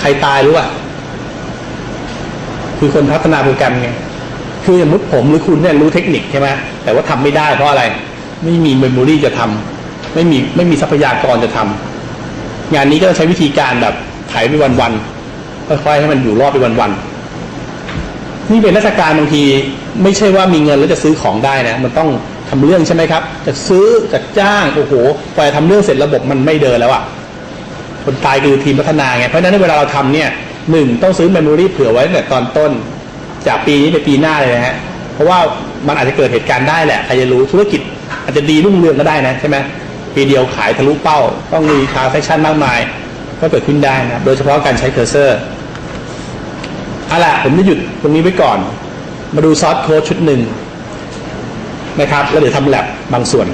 ใครตายรู้ป่ะคือคนพัฒนาโปรแกรมไงคือสมมติผมหรือคุณเนี่ยรู้เทคนิคใช่ไหมแต่ว่าทำไม่ได้เพราะอะไร ไม่มีเมมโมรีจะทำไม่มีไม่มีทรัพยากรจะทำงานนี้ก็ต้องใช้วิธีการแบบไถไปวันๆค่อยๆให้มันอยู่รอดไปวันๆนี่เป็นราชการบางทีไม่ใช่ว่ามีเงินแล้วจะซื้อของได้นะ มันต้องทำเรื่องใช่ไหมครับ จะซื้อจะจ้างโอ้โหกว่าจะทำเรื่องเสร็จระบบมันไม่เดินแล้วอะ คนตายคือทีมพัฒนาไงเพราะฉะนั้นเวลาเราทำเนี่ยหนึ่งต้องซื้อเมมโมรีเผื่อไว้ตั้งแต่ตอนต้น จากปีนี้ไปปีหน้าเลยนะฮะเพราะว่ามันอาจจะเกิดเหตุการณ์ได้แหละใครจะรู้ธุรกิจอาจจะดีรุ่งเรืองก็ได้นะใช่ไหมปีเดียวขายทะลุเป้า ต้องมีทาร์เซชันมากมาย ก็เกิดขึ้นได้นะโดยเฉพาะการใช้เคอร์เซอร์เอาล่ะผมจะหยุดตรงนี้ไว้ก่อน มาดูซอสโค้ดชุดหนึ่งนะครับ แล้วเดี๋ยวทำแลบบางส่วน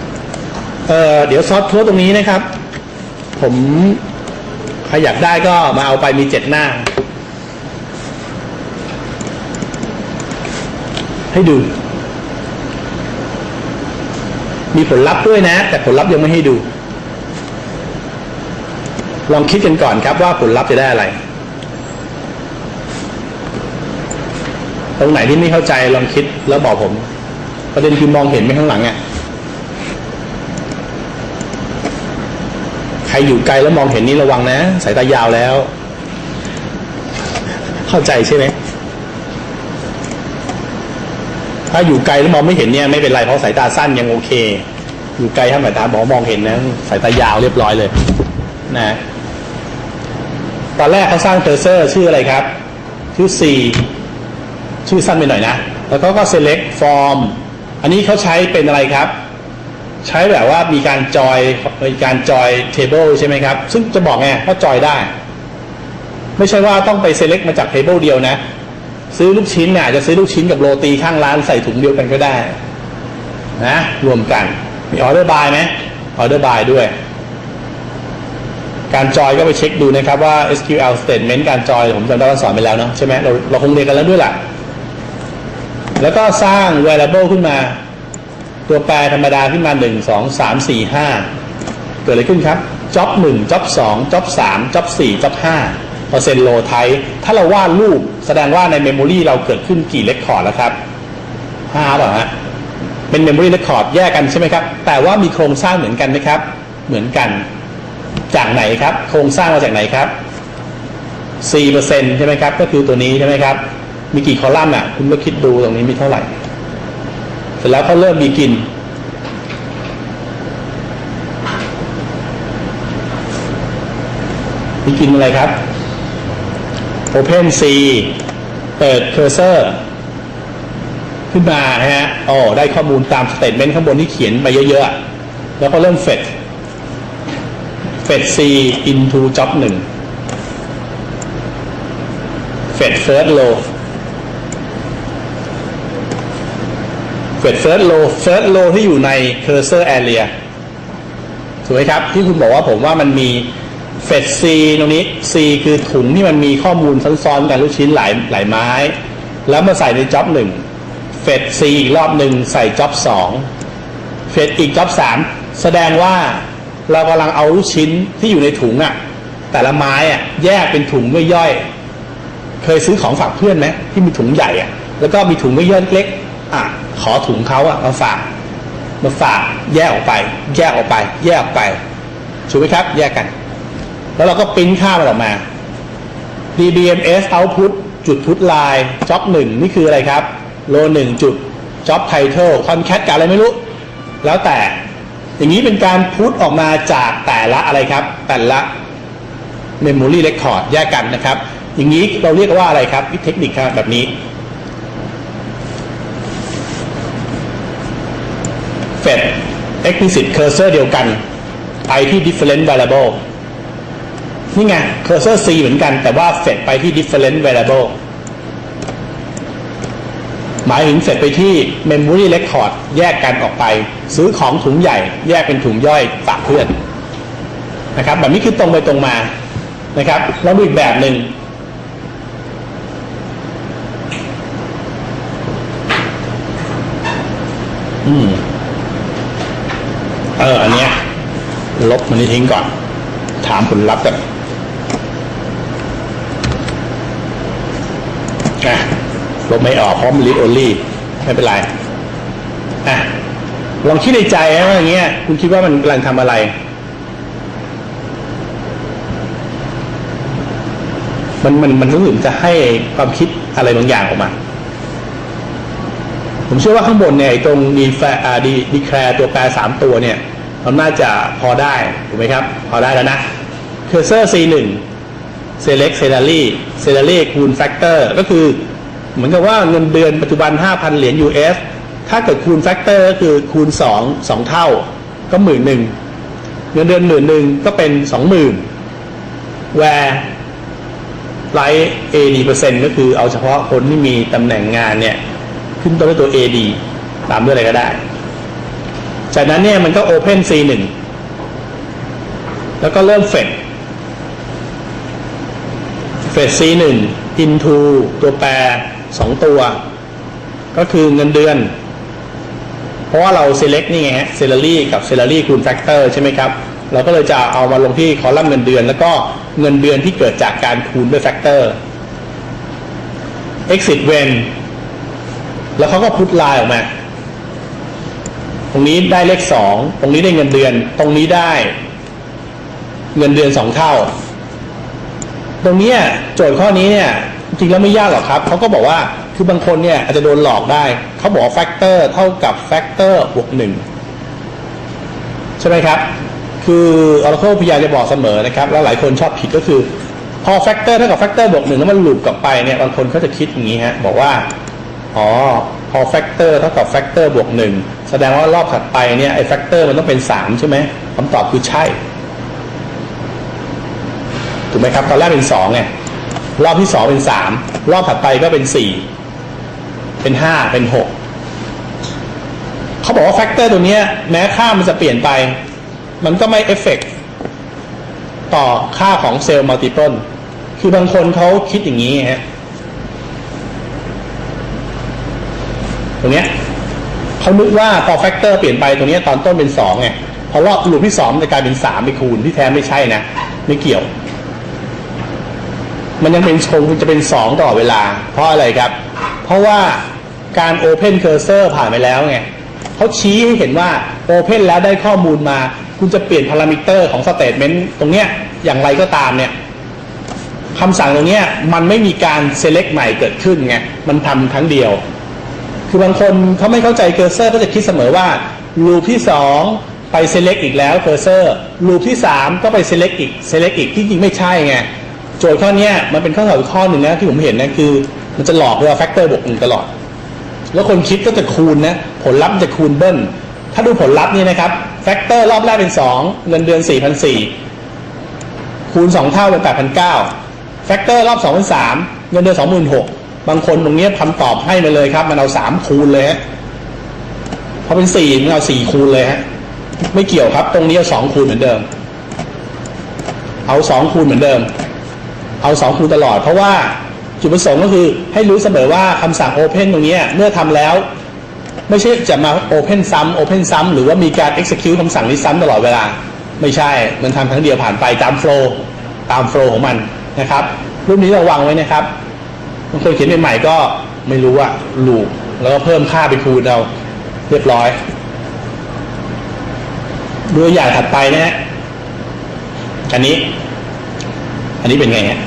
เออเดี๋ยวซอสโค้ดตรงนี้นะครับ ผม ใครอยากได้ก็มาเอาไปมีเจ็ดหน้า ให้ดู มีผลลัพธ์ด้วยนะ แต่ผลลัพธ์ยังไม่ให้ดู ลองคิดกันก่อนครับว่าผลลัพธ์จะได้อะไร ตรงไหนที่ไม่เข้าใจลองคิดแล้วบอกผม ประเด็นคือมองเห็นไหมข้างหลังอะ รอยู่ไกลแล้วมองเห็นนี่ระวังนะ สายตายาวแล้ว เข้าใจใช่ไหมถ้าอยู่ไกลแล้วมองไม่เห็นเนี่ยไม่เป็นไรเพราะสายตาสั้นยังโอเค อยู่ไกลถ้าสายตาบอกมองเห็นนะสายตายาวเรียบร้อยเลย นะตอนแรกเขาสร้างเคอร์เซอร์ชื่ออะไรครับ ชื่อ C ชื่อสั้นไปหน่อยนะ แล้วก็ก็ select form อันนี้เขาใช้เป็นอะไรครับ ใช้แบบว่ามีการจอยมีการจอยเทเบิลใช่ไหมครับ ซึ่งจะบอกไงว่าจอยได้ ไม่ใช่ว่าต้องไป select มาจากเทเบิลเดียวนะ ซื้อลูกชิ้นเนี่ยจะซื้อลูกชิ้นกับโรตีข้างร้านใส่ถุงเดียวกันก็ได้ นะ รวมกัน มีออเดอร์บายไหมออเดอร์บายด้วย การจอยก็ไปเช็คดูนะครับว่า SQL statement การจอย ผมจำได้ว่าสอนไปแล้วเนาะใช่ไหมเราเราคงเรียนกันแล้วด้วยแหละแล้วก็สร้าง variable ขึ้นมา ตัวแปรธรรมดาขึ้นมา 1 2 3 4 5 เกิดอะไรขึ้นครับ job 1 job 2 job 3 job 4 job 5เปอร์เซ็นต์โลไทถ้าเราวาดรูปแสดงว่าในเมมโมรีเราเกิดขึ้นกี่เลคคอร์ดแล้วครับ5เปล่าฮะเป็นเมมโมรีเลคคอร์ดแยกกันใช่ไหมครับ แต่ว่ามีโครงสร้างเหมือนกันไหมครับ เหมือนกัน จากไหนครับ โครงสร้างมาจากไหนครับ4%ใช่ไหมครับ ก็คือตัวนี้ใช่ไหมครับ มีกี่คอลัมน์อะ คุณก็คิดดูตรงนี้มีเท่าไหร่ ร็จแล้วเขาเริ่มมีกินมีกินอะไรครับ Open C เปิด Cursor ขึ้นมาฮะอ๋อได้ข้อมูลตามสเตทเมนต์ข้างบนที่เขียนไปเยอะๆ แล้วก็เริ่มเฟดเฟด C into job หนึ่งเฟด first row เฟด first row first row ที่อยู่ใน cursor area ถูกไหมครับ ที่คุณบอกว่าผมว่ามันมีเฟด C ตรงนี้ C คือถุงที่มันมีข้อมูลซ้อนๆกันลูกชิ้นหลายหลายไม้ แล้วมาใส่ใน job หนึ่งเฟด C อีกรอบหนึ่งใส่ job สองเฟดอีก job สามแสดงว่าเรากำลังเอาลูกชิ้นที่อยู่ในถุงอะแต่ละไม้อะแยกเป็นถุงไม่ย่อย เคยซื้อของฝากเพื่อนไหมที่มีถุงใหญ่อะแล้วก็มีถุงย่อยเล็กอะ ขอถุงเขาอะมาฝากมาฝากแยกออกไป แยกออกไป แยกออกไปถูกไหมครับ แยกกัน แล้วเราก็ปริ้นค่ามันออกมา DBMS output จุดพุทไลน์ job หนึ่งนี่คืออะไรครับโลหนึ่งจุด job title concat กับอะไรไม่รู้ แล้วแต่อย่างนี้เป็นการพุทออกมาจากแต่ละอะไรครับ แต่ละ memory record แยกกันนะครับ อย่างนี้เราเรียกว่าอะไรครับวิเทคนิคครับแบบนี้ fed explicit cursor เดียวกันไปที่ different variable นี่ไง cursor C เหมือนกันแต่ว่า fed ไปที่ different variable หมายถึงเสร็จไปที่ memory record แยกกันออกไป ซื้อของถุงใหญ่แยกเป็นถุงย่อยฝากเพื่อนนะครับ แบบนี้คือตรงไปตรงมานะครับ แล้วอีกแบบหนึ่ง เออ อันเนี้ย ลบมันนี้ทิ้งก่อน ถามผลลัพธ์กันอะลบไม่ออกเพราะมัน read only ไม่เป็นไรอะลองคิดในใจนะว่าอย่างเงี้ย คุณคิดว่ามันกำลังทำอะไร มันมันมันรู้สึกจะให้ความคิดอะไรบางอย่างออกมา ผมเชื่อว่าข้างบนเนี่ยตรงดีแฟอ่าดีดีแคร์ตัวแปรสามตัวเนี่ยมันน่าจะพอได้ถูกไหมครับ พอได้แล้วนะเคอร์เซอร์ C1 select salary salary คูณ factor ก็คือ เหมือนกับว่าเงินเดือนปัจจุบัน 5,000 เหรียญ US ถ้าเกิดคูณ factor ก็คือคูณ 2 2 เท่า ก็หมื่นหนึ่งเงินเดือนหมื่นหนึ่งก็เป็น 20,000 where ไลท์ AD เปอร์เซ็นต์ก็คือเอาเฉพาะคนที่มีตำแหน่งงานเนี่ย ขึ้นต้นด้วยตัว AD ตามด้วยอะไรก็ได้ จากนั้นเนี่ยมันก็ Open C1 แล้วก็เริ่มเฟดเฟด C1 into ตัวแปรสองตัว ก็คือเงินเดือน เพราะว่าเรา select นี่ไงฮะ salary กับ salary คูณ factor ใช่ไหมครับ เราก็เลยจะเอามาลงที่คอลัมน์เงินเดือน แล้วก็เงินเดือนที่เกิดจากการคูณด้วย factor exit when แล้วเขาก็พุทไลน์ออกมา ตรงนี้ได้เลขสอง ตรงนี้ได้เงินเดือน ตรงนี้ได้ เงินเดือนสองเท่า ตรงนี้โจทย์ข้อนี้เนี่ย จริงแล้วไม่ยากหรอกครับ เขาก็บอกว่า คือบางคนเนี่ยอาจจะโดนหลอกได้ เขาบอกว่าแฟกเตอร์เท่ากับแฟกเตอร์บวกหนึ่งใช่ไหมครับ คือ Oracle พยายามจะบอกเสมอนะครับ แล้วหลายคนชอบผิดก็คือ พอแฟกเตอร์เท่ากับแฟกเตอร์บวกหนึ่งแล้วมันลูปกลับไปเนี่ย บางคนเขาจะคิดอย่างนี้ฮะ บอกว่า อ๋อพอแฟกเตอร์เท่ากับแฟกเตอร์บวกหนึ่งแสดงว่ารอบถัดไปเนี่ยไอ้แฟกเตอร์มันต้องเป็นสามใช่ไหมคำตอบคือใช่ ถูกไหมครับ ตอนแรกเป็นสองไงรอบที่สองเป็นสามรอบถัดไปก็เป็นสี่เป็นห้าเป็นหกเขาบอกว่าแฟกเตอร์ตัวเนี้ยแม้ค่ามันจะเปลี่ยนไป มันก็ไม่เอฟเฟกต่อค่าของเซลล์มัลติพลคือบางคนเขาคิดอย่างนี้ฮะ รงเนี้ยเขานึกว่าพอแฟกเตอร์เปลี่ยนไปตรงเนี้ยตอนต้นเป็นสองไงพอรอบลูปที่สองมันจะกลายเป็นสามไปคูณที่แท้ไม่ใช่นะ ไม่เกี่ยว มันยังเป็นชงจะเป็นสองตลอดเวลา เพราะอะไรครับ เพราะว่าการ Open Cursor ผ่านไปแล้วไงเขาชี้ให้เห็นว่า Open แล้วได้ข้อมูลมา คุณจะเปลี่ยนพารามิเตอร์ของ Statement ตรงเนี้ยอย่างไรก็ตามเนี่ยคำสั่งตรงเนี้ยมันไม่มีการ select ใหม่เกิดขึ้นไงมันทำครั้งเดียว คือบางคนเขาไม่เข้าใจเคอร์เซอร์ก็จะคิดเสมอว่าลูปที่สองไป select อีกแล้วเคอร์เซอร์ลูปที่สามก็ไป select อีก select อีกที่จริงไม่ใช่ไงโจทย์ข้อนี้มันเป็นข้อสอบอีกข้อหนึ่งนะที่ผมเห็นนะคือ มันจะหลอกว่าแฟกเตอร์บวกหนึ่งตลอด แล้วคนคิดก็จะคูณนะผลลัพธ์จะคูณเบิ้ล ถ้าดูผลลัพธ์นี่นะครับแฟกเตอร์รอบแรกเป็นสองเงินเดือนสี่พันสี่คูณสองเท่าเป็นแปดพันเก้าแฟกเตอร์รอบสองเป็นสามเงินเดือนสองหมื่นหก บางคนตรงเนี้ยคำตอบให้มาเลยครับ มันเอาสามคูณเลยฮะพอเป็นสี่มันเอาสี่คูณเลยฮะไม่เกี่ยวครับ ตรงนี้เอาสองคูณเหมือนเดิม เอาสองคูณเหมือนเดิม เอาสองคูณตลอด เพราะว่าจุดประสงค์ก็คือให้รู้เสมอว่าคำสั่ง Open ตรงเนี้ยเมื่อทำแล้ว ไม่ใช่จะมา Open ซ้ำ Open ซ้ำหรือว่ามีการ execute คำสั่งนี้ซ้ำตลอดเวลา ไม่ใช่ มันทำครั้งเดียวผ่านไปตาม flow ตาม flow ของมันนะครับ รูปนี้ระวังไว้นะครับ บางคนเขียนใหม่ๆก็ไม่รู้อะลูปแล้วก็เพิ่มค่าไปคูณเอาเรียบร้อยดูอย่างถัดไปนะฮะอันนี้ อันนี้เป็นไงฮะ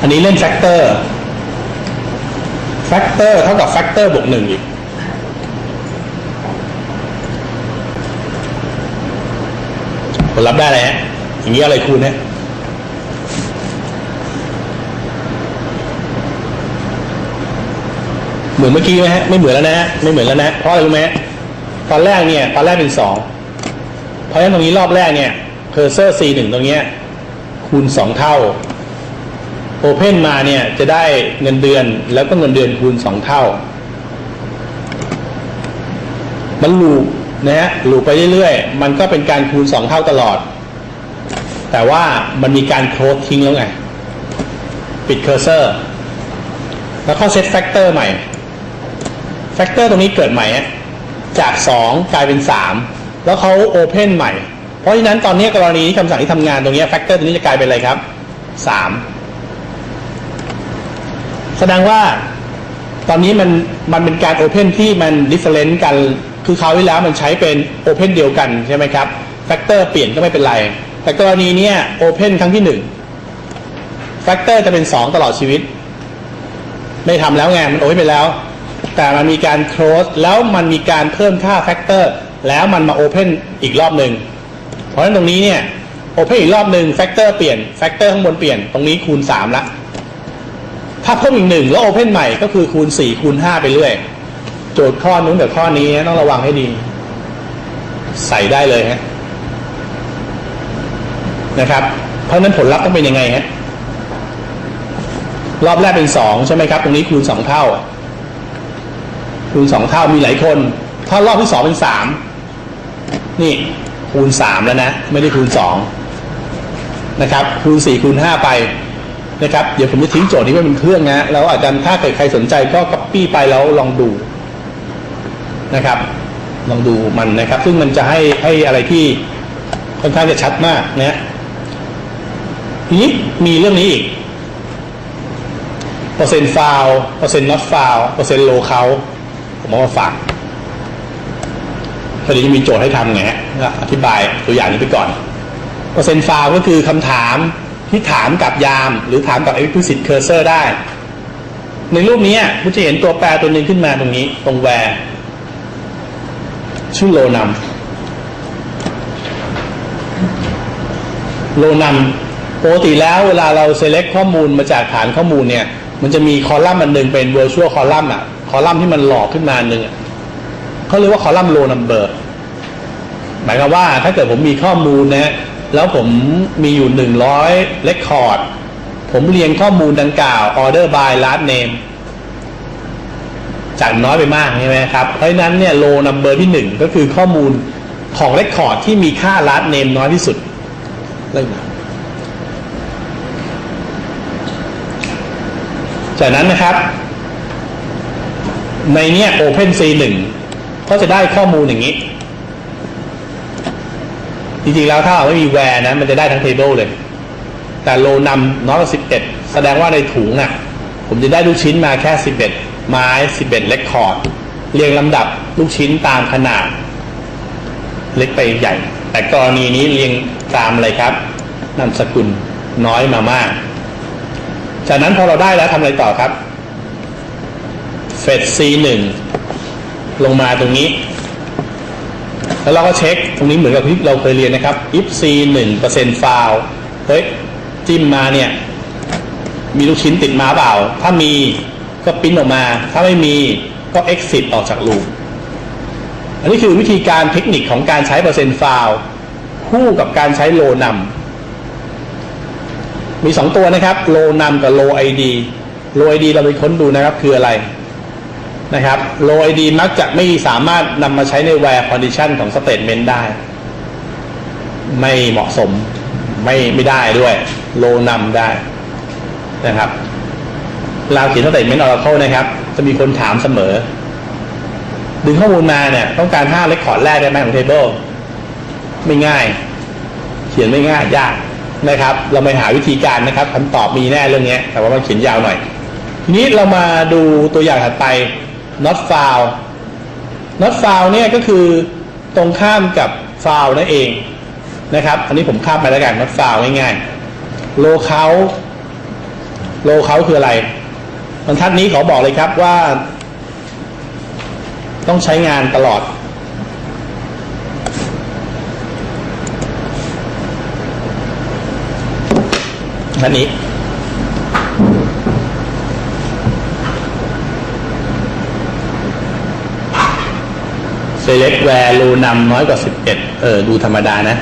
อันนี้เล่นแฟกเตอร์ แฟกเตอร์เท่ากับแฟกเตอร์บวกหนึ่งอีก ผลลัพธ์ได้อะไรฮะ อย่างนี้อะไรคูณฮะเหมือนเมื่อกี้ไหมฮะ ไม่เหมือนแล้วนะฮะ ไม่เหมือนแล้วนะ เพราะอะไรรู้ไหมตอนแรกเนี่ย ตอนแรกเป็นสอง เพราะฉะนั้นตรงนี้รอบแรกเนี่ยเคอร์เซอร์ C หนึ่งตรงเนี้ยคูณสองเท่า โอเพนมาเนี่ยจะได้เงินเดือนแล้วก็เงินเดือนคูณสองเท่า มันลูปนะฮะลูปไปเรื่อยๆ มันก็เป็นการคูณสองเท่าตลอด แต่ว่ามันมีการโคลดทิ้งแล้วไง ปิดเคอร์เซอร์ แล้วเขาเซตแฟกเตอร์ใหม่แฟกเตอร์ตรงนี้เกิดใหม่จาก 2 กลายเป็น 3 แล้วเขาโอเพนใหม่ เพราะฉะนั้นตอนนี้กรณีคำสั่งที่ทำงานตรงนี้แฟกเตอร์ตรงนี้จะกลายเป็นอะไรครับ 3 แสดงว่าตอนนี้มันมันเป็นการโอเพนที่มันดิเฟ r เ n น e กัน คือคราวที่แล้วมันใช้เป็นโอเพนเดียวกันใช่ไหมครับแฟกเตอร์เปลี่ยนก็ไม่เป็นไร แต่กรณีเนี้ยโอเพนครั้งที่หนึ่งแฟกเตอร์จะเป็นสองตลอดชีวิต ไม่ทำแล้วไงมันโอเพนไปแล้ว แต่มันมีการ close แล้วมันมีการเพิ่มค่าแฟกเตอร์แล้วมันมาโอเพนอีกรอบหนึ่งเพราะฉะนั้นตรงนี้เนี่ยโอเพนอีกรอบหนึ่งแฟกเตอร์เปลี่ยนแฟกเตอร์ข้างบนเปลี่ยนตรงนี้คูณสามละ ถ้าเพิ่มอีกหนึ่งแล้วโอเพนใหม่ก็คือคูณสี่คูณห้าไปเรื่อย โจทย์ข้อนู้นกับข้อนี้ต้องระวังให้ดี ใส่ได้เลยฮะนะครับ เพราะฉะนั้นผลลัพธ์ต้องเป็นยังไงฮะรอบแรกเป็นสองใช่ไหมครับ ตรงนี้คูณสองเท่า คูณสองเท่ามีหลายคน ถ้ารอบที่สองเป็นสามนี่คูณสามแล้วนะ ไม่ได้คูณสองนะครับ คูณสี่คูณห้าไป นะครับเดี๋ยวผมจะทิ้งโจทย์นี้ไว้เป็นเครื่องนะแล้วอาจารย์ถ้าเกิดใครสนใจก็ก๊อปปี้ไปแล้วลองดูนะครับ ลองดูมันนะครับ ซึ่งมันจะให้ให้อะไรที่ค่อนข้างจะชัดมากนะทีนี้มีเรื่องนี้อีกเปอร์เซ็นต์ฟาวเปอร์เซ็นต์ not ฟาวเปอร์เซ็นต์โลเขาผมเอามาฝากพอดีจะมีโจทย์ให้ทำไงฮะอธิบายตัวอย่างนี้ไปก่อนเปอร์เซ็นต์ฟาวก็คือคำถาม ที่ถามกับยาม หรือถามกับ explicit cursor ได้ ในรูปนี้คุณจะเห็นตัวแปรตัวหนึ่งขึ้นมาตรงนี้ ตรงแวร์ชื่อโลนัมโลนัมปกติแล้วเวลาเรา select ข้อมูลมาจากฐานข้อมูลเนี่ย มันจะมีคอลัมน์อันหนึ่งเป็น virtual column อะ คอลัมน์ที่มันหลอกขึ้นมาหนึ่งเขาเรียกว่าคอลัมน์ row number หมายความว่าถ้าเกิดผมมีข้อมูลนะ แล้วผมมีอยู่หนึ่งร้อยเลคคอร์ดผมเรียงข้อมูลดังกล่าว order by last name จากน้อยไปมากใช่ไหมครับ เพราะฉะนั้นเนี่ย row number ที่หนึ่งก็คือข้อมูลของเลคคอร์ดที่มีค่า last name น้อยที่สุดเริ่มมาจากนั้นนะครับ ในเนี้ย Open C 1 ก็จะได้ข้อมูลอย่างนี้ จริงๆแล้วถ้าไม่มีแวร์นะมันจะได้ทั้งเทเบิลเลย แต่โลนำน้อยกว่าสิบเอ็ดแสดงว่าในถุงอะ ผมจะได้ลูกชิ้นมาแค่สิบเอ็ดไม้สิบเอ็ดเลคคอร์ดเรียงลำดับลูกชิ้นตามขนาด เล็กไปใหญ่ แต่กรณีนี้เรียงตามอะไรครับนามสกุลน้อยมามาก จากนั้นพอเราได้แล้วทำอะไรต่อครับเฟด C หนึ่งลงมาตรงนี้ แล้วเราก็เช็คตรงนี้เหมือนกับที่เราเคยเรียนนะครับ if c หนึ่งเปอร์เซ็นต์ฟาวเฮ้ยจิ้มมาเนี่ย มีลูกชิ้นติดมาเปล่า ถ้ามีก็ปิ้นออกมา ถ้าไม่มีก็ exit ออกจากลูปอันนี้คือวิธีการเทคนิคของการใช้เปอร์เซ็นต์ฟาวคู่กับการใช้โลนำมีสองตัวนะครับโลนำกับโลไอดีโลไอดีเราไปค้นดูนะครับคืออะไร นะครับ low id มักจะไม่สามารถนำมาใช้ใน where condition ของ statement ได้ ไม่เหมาะสมไม่ไม่ได้ด้วย low นำได้นะครับเราเขียน statement oracle นะครับ จะมีคนถามเสมอ ดึงข้อมูลมาเนี่ย ต้องการ5 record แรกได้ไหมของ table ไม่ง่าย เขียนไม่ง่ายยากนะครับ เราไปหาวิธีการนะครับคำตอบมีแน่เรื่องนี้แต่ว่ามันเขียนยาวหน่อยทีนี้เรามาดูตัวอย่างถัดไป not found not found เนี่ยก็คือตรงข้ามกับ found นั่นเองนะครับ อันนี้ผมข้ามไปแล้วกัน not found ง่ายๆ local local คืออะไรบรรทัดนี้ขอบอกเลยครับว่า ต้องใช้งานตลอดอันนี้ select value นำน้อยกว่า 11 เออ ดูธรรมดานะ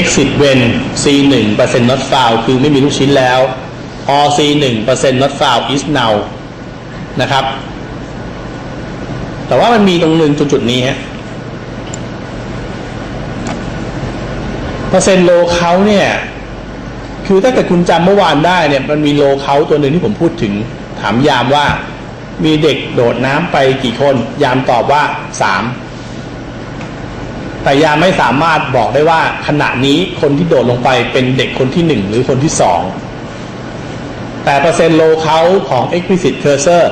exit when c 1 percent not found คือไม่มีลูกชิ้นแล้ว or c 1 percent not found is now นะครับ แต่ว่ามันมีตรงหนึ่งจุดๆนี้ฮะเปอร์เซ็นต์โลเขาเนี่ย คือถ้าเกิดคุณจำเมื่อวานได้เนี่ยมันมีโลเขาตัวหนึ่งที่ผมพูดถึงถามยามว่า มีเด็กโดดน้ำไปกี่คน ยามตอบว่าสามแต่ยามไม่สามารถบอกได้ว่าขณะนี้คนที่โดดลงไปเป็นเด็กคนที่หนึ่งหรือคนที่สองแต่เปอร์เซ็นต์โลเขาของ explicit cursor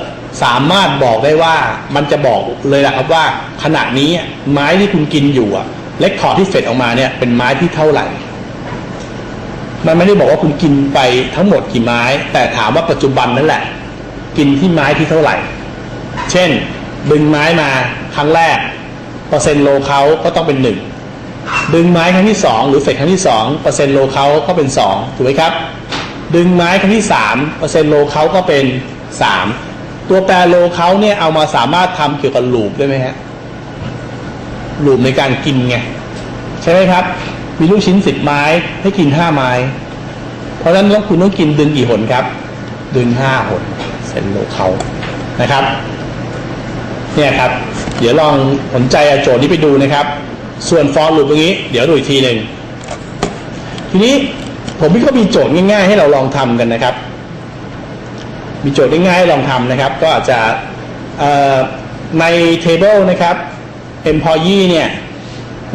สามารถบอกได้ว่ามันจะบอกเลยนะครับว่า ขณะนี้ไม้ที่คุณกินอยู่อะเลคคอร์ที่เฟดออกมาเนี่ยเป็นไม้ที่เท่าไหร่ มันไม่ได้บอกว่าคุณกินไปทั้งหมดกี่ไม้ แต่ถามว่าปัจจุบันนั่นแหละ กินที่ไม้ที่เท่าไหร่ เช่น ดึงไม้มาครั้งแรก เปอร์เซ็นต์โลเขาก็ต้องเป็นหนึ่งดึงไม้ครั้งที่สองหรือเฟดครั้งที่สองเปอร์เซ็นต์โลเขาก็เป็นสองถูกไหมครับ ดึงไม้ครั้งที่สามเปอร์เซ็นต์โลเขาก็เป็นสามตัวแปรโลเขาเนี่ยเอามาสามารถทำเกี่ยวกับลูปได้ไหมฮะลูปในการกินไงใช่ไหมครับ มีลูกชิ้นสิบไม้ให้กินห้าไม้ เพราะฉะนั้นแล้วคุณต้องกินดึงกี่หนครับ ดึงห้าหนเซนโลเขานะครับ เนี่ยครับ เดี๋ยวลองสนใจอโจทย์นี้ไปดูนะครับ ส่วน for loop ตรงนี้ เดี๋ยวดูอีกทีหนึ่งทีนี้ผมก็มีโจทย์ง่ายๆ ให้เราลองทำกันนะครับ มีโจทย์ง่ายๆให้ลองทำนะครับ ก็อาจจะใน table นะครับ employee เนี่ย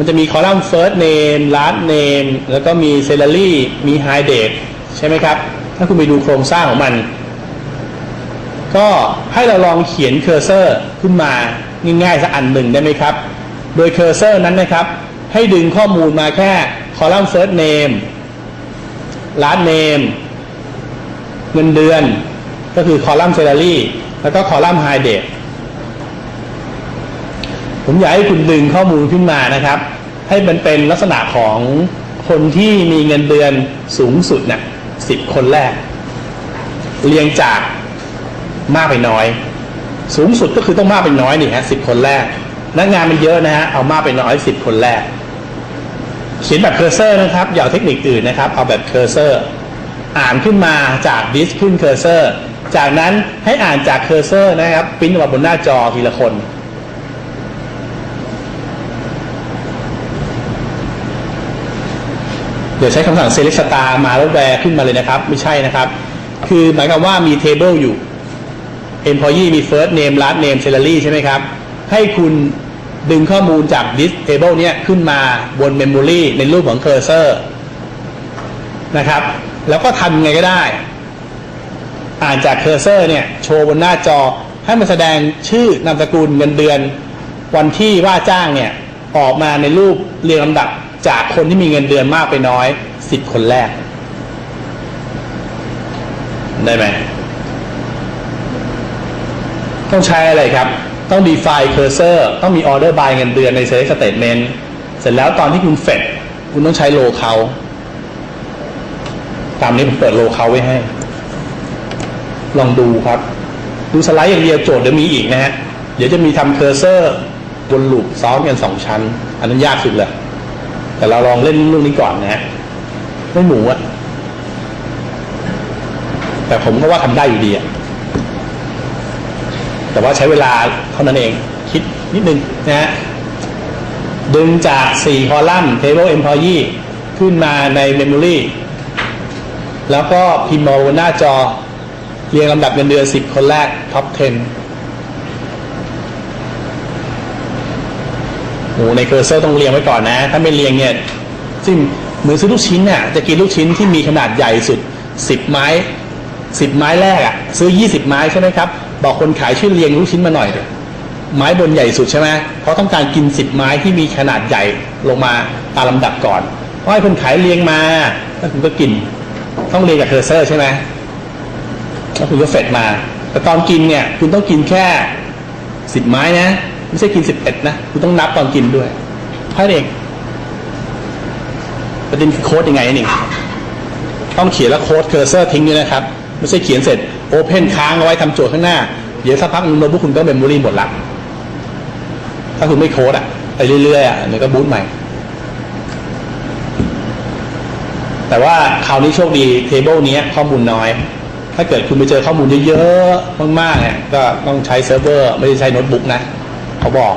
มันจะมีคอลัมน์ first name last name แล้วก็มี salary มี high date ใช่ไหมครับ ถ้าคุณไปดูโครงสร้างของมัน ก็ให้เราลองเขียนเคอร์เซอร์ขึ้นมาง่ายๆสักอันหนึ่งได้ไหมครับ โดยเคอร์เซอร์นั้นนะครับ ให้ดึงข้อมูลมาแค่คอลัมน์ first name last name เงินเดือน ก็คือคอลัมน์ salary แล้วก็คอลัมน์ high date ผมอยากให้คุณดึงข้อมูลขึ้นมานะครับ ให้มันเป็นลักษณะของคนที่มีเงินเดือนสูงสุดเนะ่ะสิบคนแรก เรียงจากมากไปน้อย สูงสุดก็คือต้องมากไปน้อยนี่ฮะสิบคนแรกนักงานมันเยอะนะฮะเอามากไปน้อยสิบคนแรก เขียนแบบเคอร์เซอร์นะครับอย่าเทคนิคอื่นนะครับ เอาแบบเคอร์เซอร์ อ่านขึ้นมาจากดิสขึ้นเคอร์เซอร์ จากนั้นให้อ่านจากเคอร์เซอร์นะครับปริ้นออกมาบนหน้าจอทีละคน เดี๋ยวใช้คำสั่ง select star มาแล้วแวร์ขึ้นมาเลยนะครับ ไม่ใช่นะครับ คือหมายความว่ามี table อยู่ employee มี first name last name salary ใช่ไหมครับ ให้คุณดึงข้อมูลจาก this table เนี้ยขึ้นมาบน memory ในรูปของ cursor นะครับ แล้วก็ทำยังไงก็ได้ อ่านจาก cursor เนี่ย โชว์บนหน้าจอ ให้มันแสดงชื่อนามสกุลเงินเดือน วันที่ว่าจ้างเนี่ย ออกมาในรูปเรียงลำดับ จากคนที่มีเงินเดือนมากไปน้อยสิบคนแรก ได้ไหม ต้องใช้อะไรครับ ต้อง define cursor ต้องมี order by เงินเดือนใน select statement เสร็จแล้วตอนที่คุณเฟดคุณต้องใช้ low c o u ตามนี้ผมเปิด low c o u ไว้ให้ ลองดูครับ ดูสไลด์อย่างเดียวโจทย์เดี๋ยวมีอีกนะฮะ เดี๋ยวจะมีทำ cursor บนลูปซ้อนกันสองชั้น อันนั้นยากสุดเลย แต่เราลองเล่นเรื่องนี้ก่อนนะฮะไม่หมูอะแต่ผมก็ว่าทำได้อยู่ดีอะแต่ว่าใช้เวลาเท่านั้นเอง คิดนิดนึงนะฮะดึงจาก 4 คอลัมน์ table employee ขึ้นมาใน memory แล้วก็พิมพ์มาบนหน้าจอ เรียงลำดับเงินเดือน 10 คนแรก top 10 โอ้ในเคอร์เซอร์ต้องเรียงไว้ก่อนนะ ถ้าไม่เรียงเนี่ยซึ่งเหมือนซื้อลูกชิ้นน่ะจะกินลูกชิ้นที่มีขนาดใหญ่สุด 10 ไม้ 10 ไม้แรกอะซื้อ 20 ไม้ใช่ไหมครับ บอกคนขายช่วยเรียงลูกชิ้นมาหน่อยเถอะไม้บนใหญ่สุดใช่ไหมเพราะต้องการกิน 10 ไม้ที่มีขนาดใหญ่ลงมาตามลำดับก่อนเพราะให้คนขายเรียงมาแล้วคุณก็กิน ต้องเรียงกับเคอร์เซอร์ใช่ไหมแล้วคุณก็เฟดมา แต่ตอนกินเนี่ยคุณต้องกินแค่สิบไม้นะ ไม่ใช่กินสิบเอ็ดนะคุณต้องนับตอนกินด้วยแค่นั้นเองประเด็นคือโค้ดยังไงนี่ต้องเขียนแล้วโค้ดเคอร์เซอร์ทิ้งด้วยนะครับ ไม่ใช่เขียนเสร็จโอเพนค้างเอาไว้ทำโจทย์ข้างหน้า เดี๋ยวสักพักโน้ตบุ๊กคุณก็เมมโมรีหมดละถ้าคุณไม่โค้ดอะไปเรื่อยๆอะเดี๋ยวก็บูตใหม่ แต่ว่าคราวนี้โชคดีเทเบิลนี้ข้อมูลน้อย ถ้าเกิดคุณไปเจอข้อมูลเยอะๆมากๆเนี่ยก็ต้องใช้เซิร์ฟเวอร์ ไม่ได้ใช้โน้ตบุ๊กนะ เขาบอก